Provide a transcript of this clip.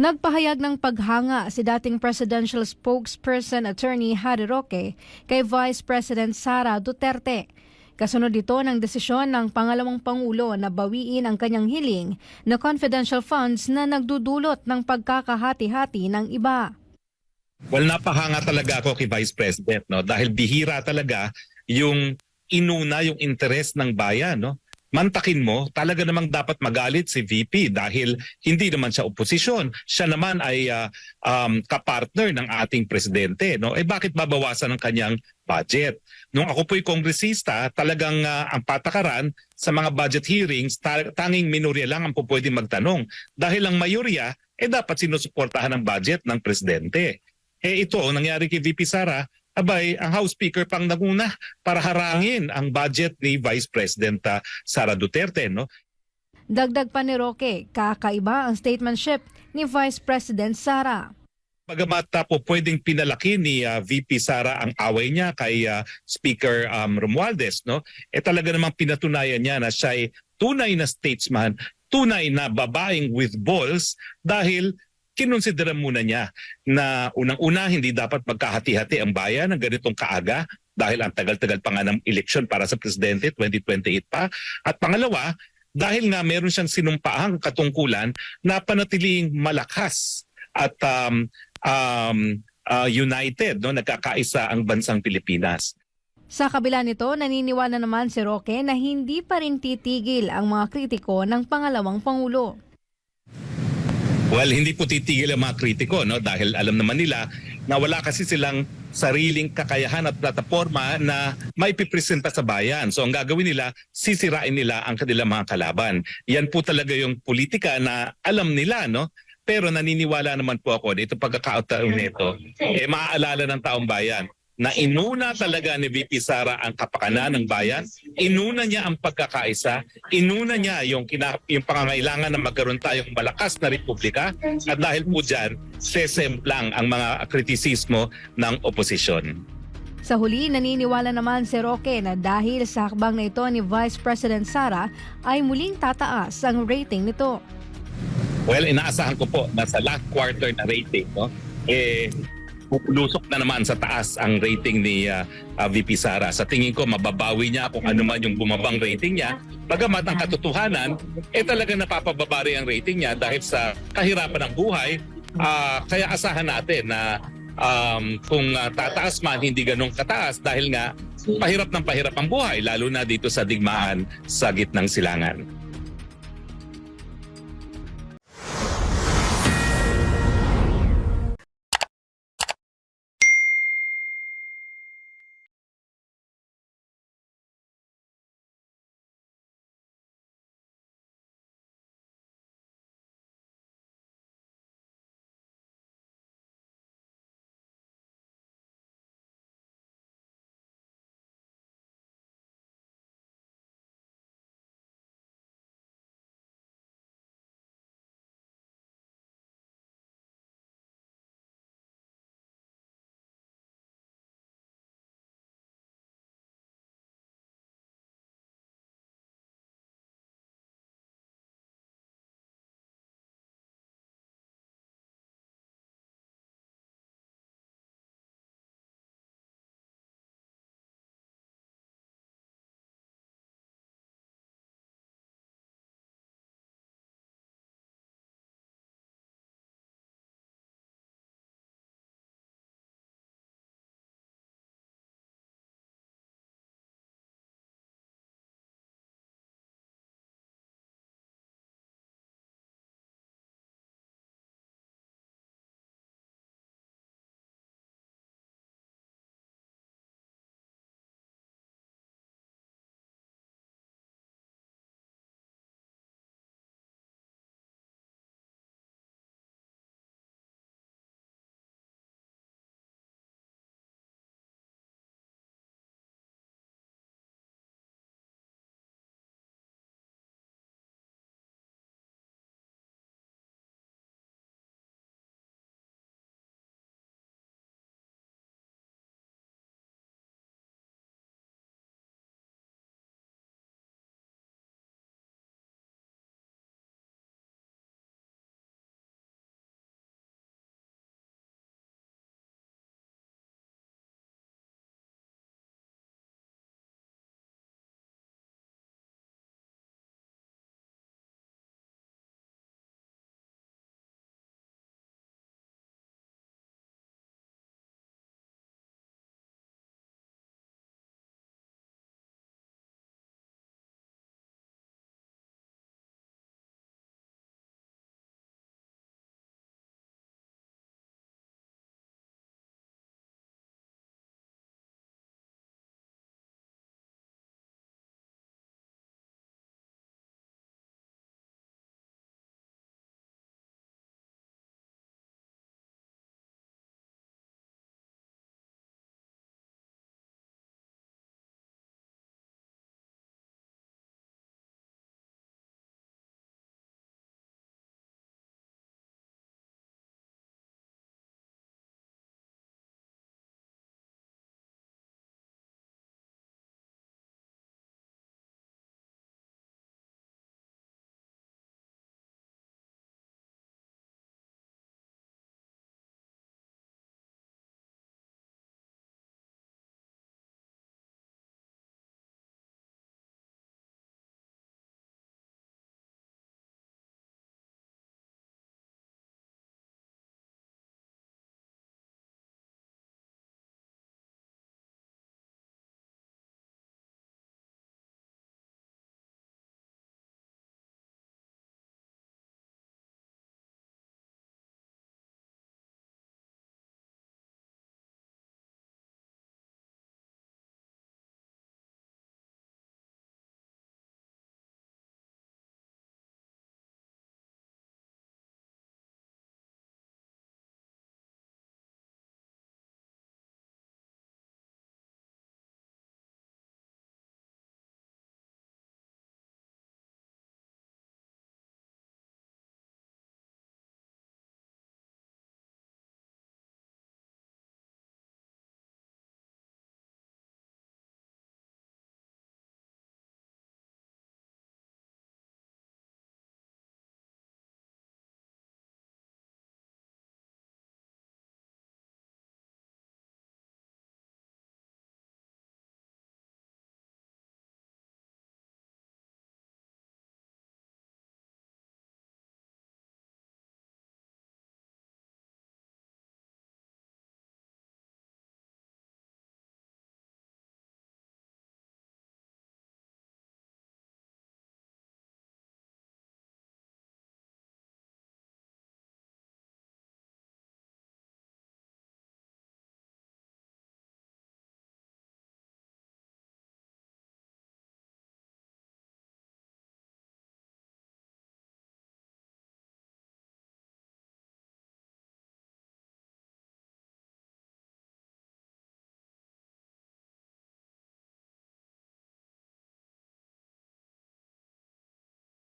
Nagpahayag ng paghanga si dating presidential spokesperson attorney Harry Roque kay Vice President Sara Duterte. Kasunod ito ng desisyon ng pangalawang pangulo na bawiin ang kanyang hiling na confidential funds na nagdudulot ng pagkakahati-hati ng iba. Well, napahanga talaga ako kay Vice President no dahil bihira talaga yung inuna yung interes ng bayan no. Mantakin mo, talaga namang dapat magalit si VP dahil hindi naman siya oposisyon. Siya naman ay ah, um, kapartner ng ating presidente. No? Eh bakit babawasan ang kanyang budget? Nung ako po'y kongresista, talagang ah, ang patakaran sa mga budget hearings, ta- tanging minorya lang ang po pwedeng magtanong. Dahil ang mayorya, eh dapat sinusuportahan ang budget ng presidente. Eh ito, ang nangyari kay VP Sara, abay, ang House Speaker pang naguna para harangin ang budget ni Vice President ah, Sara Duterte. No? Dagdag pa ni Roque, kakaiba ang statementship ni Vice President Sara. Pagamat uh, po pwedeng pinalaki ni ah, VP Sara ang away niya kay ah, Speaker um, Romualdez, no? eh talaga namang pinatunayan niya na siya ay tunay na statesman, tunay na babaeng with balls dahil kinonsidera muna niya na unang-una hindi dapat magkahati-hati ang bayan ng ganitong kaaga dahil ang tagal-tagal pa nga ng eleksyon para sa presidente, 2028 pa. At pangalawa, dahil nga meron siyang sinumpaang katungkulan na panatiling malakas at um, um, uh, united, no? nagkakaisa ang bansang Pilipinas. Sa kabila nito, naniniwala naman si Roque na hindi pa rin titigil ang mga kritiko ng pangalawang pangulo. Well, hindi po titigil ang mga kritiko no dahil alam naman nila na wala kasi silang sariling kakayahan at plataforma na may pipresenta sa bayan. So ang gagawin nila, sisirain nila ang kanilang mga kalaban. Yan po talaga yung politika na alam nila, no? Pero naniniwala naman po ako dito pagkakataon nito, eh maaalala ng taong bayan na inuna talaga ni VP Sara ang kapakanan ng bayan, inuna niya ang pagkakaisa, inuna niya yung, kina, yung pangangailangan na magkaroon tayong malakas na republika at dahil po dyan, sesemplang ang mga kritisismo ng oposisyon. Sa huli, naniniwala naman si Roque na dahil sa hakbang na ito ni Vice President Sara ay muling tataas ang rating nito. Well, inaasahan ko po na sa last quarter na rating, no, eh, pupulusok na naman sa taas ang rating ni ah, ah, VP Sara. Sa tingin ko, mababawi niya kung ano man yung bumabang rating niya. Bagamat ang katotohanan, eh talaga napapababari ang rating niya dahil sa kahirapan ng buhay. Ah, kaya asahan natin na um, kung ah, tataas man, hindi ganun kataas dahil nga pahirap ng pahirap ang buhay, lalo na dito sa digmaan sa gitnang silangan.